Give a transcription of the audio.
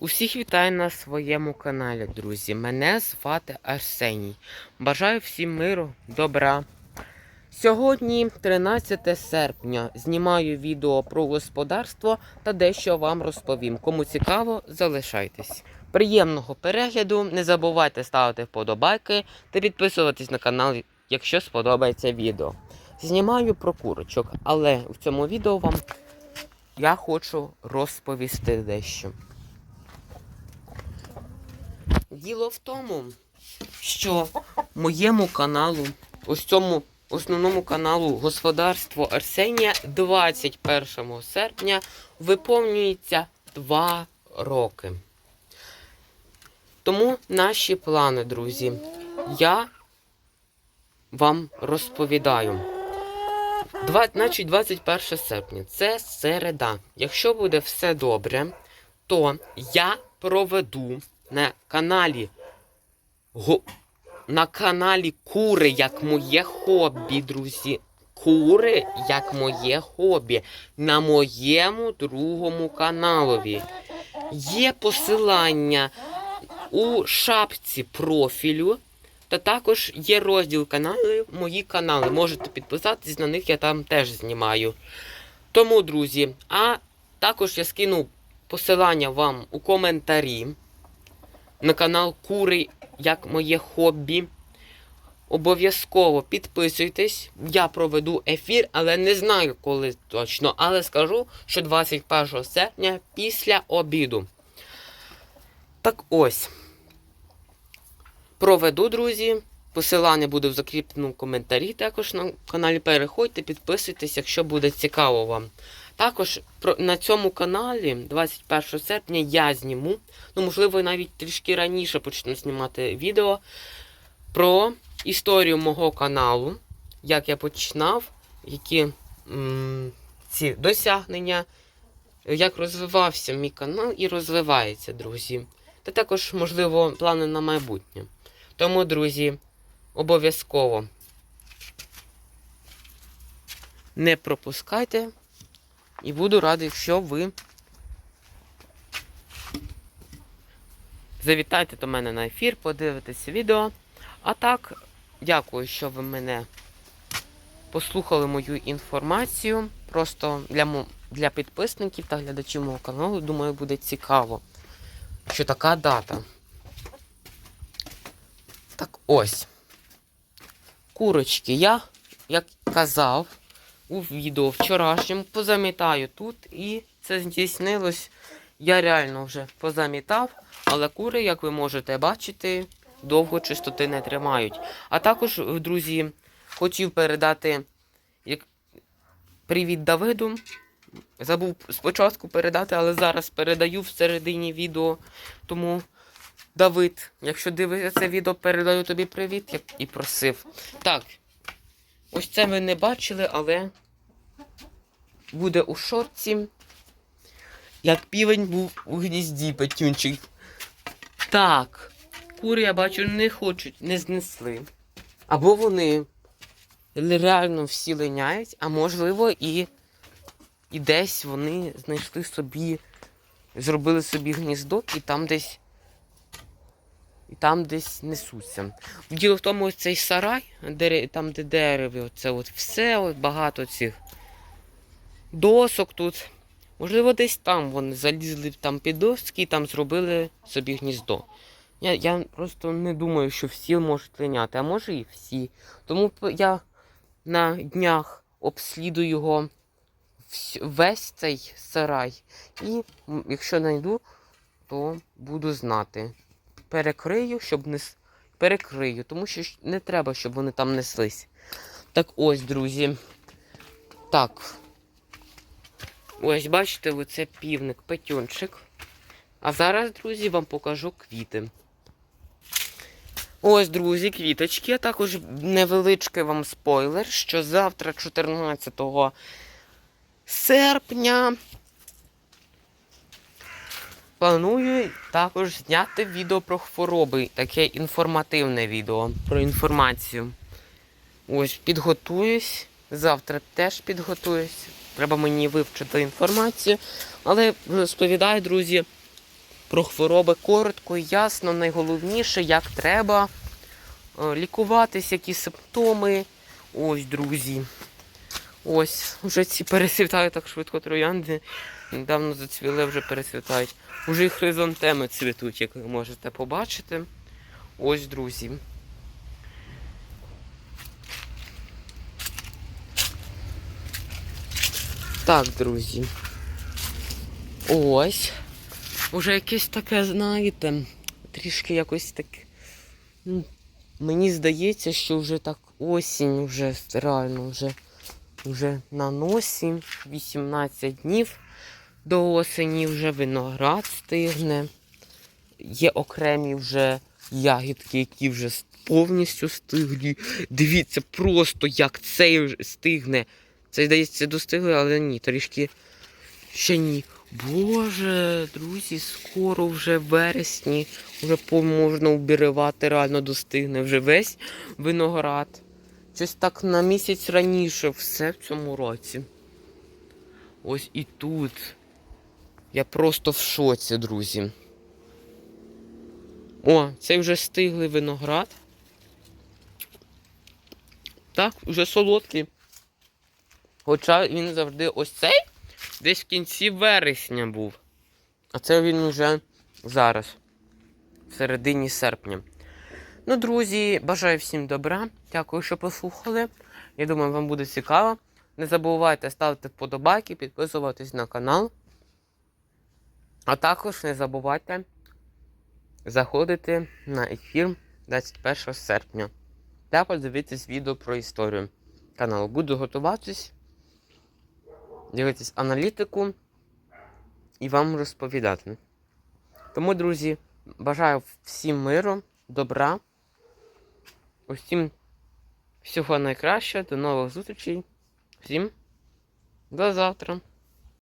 Усіх вітаю на своєму каналі, друзі. Мене звати Арсеній. Бажаю всім миру, добра. Сьогодні, 13 серпня, знімаю відео про господарство та дещо вам розповім. Кому цікаво, залишайтесь. Приємного перегляду, не забувайте ставити вподобайки та підписуватись на канал, якщо сподобається відео. Знімаю про курочок, але в цьому відео вам я хочу розповісти дещо. Діло в тому, що моєму каналу, ось цьому основному каналу Господарство Арсенія 21 серпня виповнюється 2 роки. Тому наші плани, друзі, я вам розповідаю. Два, значить, 21 серпня це середа. Якщо буде все добре, то я проведу на каналі го, на каналі Кури як моє хобі, друзі. Кури як моє хобі на моєму другому каналові. Є посилання у шапці профілю. Та також є розділ каналів, мої канали. Можете підписатись на них, я там теж знімаю. Тому, друзі, а також я скину посилання вам у коментарі на канал Кури як моє хобі. Обов'язково підписуйтесь. Я проведу ефір, але не знаю коли точно. Але скажу, що 21 серпня після обіду. Так ось. Проведу, друзі. Посилання буде в закріпленому коментарі також на каналі. Переходьте, підписуйтесь, якщо буде цікаво вам. Також на цьому каналі 21 серпня я зніму, ну, можливо, навіть трішки раніше почну знімати відео про історію мого каналу, як я починав, які м, ці досягнення, як розвивався мій канал і розвивається, друзі. Та також, можливо, плани на майбутнє. Тому, друзі, обов'язково не пропускайте. І буду радий, якщо ви завітайте до мене на ефір, подивитесь відео. А так, дякую, що ви мене послухали мою інформацію. Просто для, для підписників та глядачів мого каналу, думаю, буде цікаво, що така дата. Так ось. Курочки, я, як казав, у відео вчорашньому позамітаю тут, і це здійснилось. Я реально вже позамітав, але кури, як ви можете бачити, довго чистоти не тримають. А також, друзі, хотів передати як... привіт Давиду. Забув спочатку передати, але зараз передаю в середині відео. Тому, Давид, якщо дивишся це відео, передаю тобі привіт, як і просив. Так, Ось це ви не бачили, але буде у шорці. Як півень був у гнізді петюнчик. Так, кури, я бачу, не хочуть, не знесли. Або вони реально всі линяють, а можливо і, і десь вони знайшли собі, зробили собі гніздо і там десь. І там десь несуться. Діло в тому, ось цей сарай, там, де дерево, це от все, от багато цих досок тут. Можливо, десь там вони залізли там під доски і там зробили собі гніздо. Я, я просто не думаю, що всі можуть линяти, а може і всі. Тому я на днях обслідую його весь цей сарай. І якщо знайду, то буду знати перекрию, щоб не перекрию, тому що не треба, щоб вони там неслись. Так ось, друзі. Так. Ось, бачите, оце півник, петюнчик. А зараз, друзі, вам покажу квіти. Ось, друзі, квіточки. А також невеличкий вам спойлер, що завтра, 14 серпня, Планую також зняти відео про хвороби, таке інформативне відео про інформацію. Ось, підготуюсь. Завтра теж підготуюсь. Треба мені вивчити інформацію. Але розповідаю, друзі, про хвороби коротко і ясно. Найголовніше, як треба е, лікуватись, які симптоми. Ось, друзі. Ось, вже ці пересвітають так швидко троянди. Недавно зацвіли, вже пересвітають. Уже і хризантеми цвітуть, як ви можете побачити. Ось, друзі. Так, друзі. Ось. Уже якесь таке, знаєте, трішки якось так. Мені здається, що вже так осінь, вже реально вже, вже на носі. 18 днів до осені вже виноград стигне. Є окремі вже ягідки, які вже повністю стиглі. Дивіться просто, як цей стигне. Це, здається, достигли, але ні, трішки ще ні. Боже, друзі, скоро вже в вересні, вже можна убіревати, реально достигне вже весь виноград. Щось так на місяць раніше все в цьому році. Ось і тут. Я просто в шоці, друзі. О, цей вже стиглий виноград. Так, вже солодкий. Хоча він завжди ось цей десь в кінці вересня був. А це він уже зараз, в середині серпня. Ну, друзі, бажаю всім добра. Дякую, що послухали. Я думаю, вам буде цікаво. Не забувайте ставити вподобайки, підписуватись на канал. А також не забувайте заходити на ефір 21 серпня та подивитись відео про історію каналу. Буду готуватись, дивитись аналітику і вам розповідати. Тому, друзі, бажаю всім миру, добра. Усім всього найкращого, до нових зустрічей. Всім до завтра.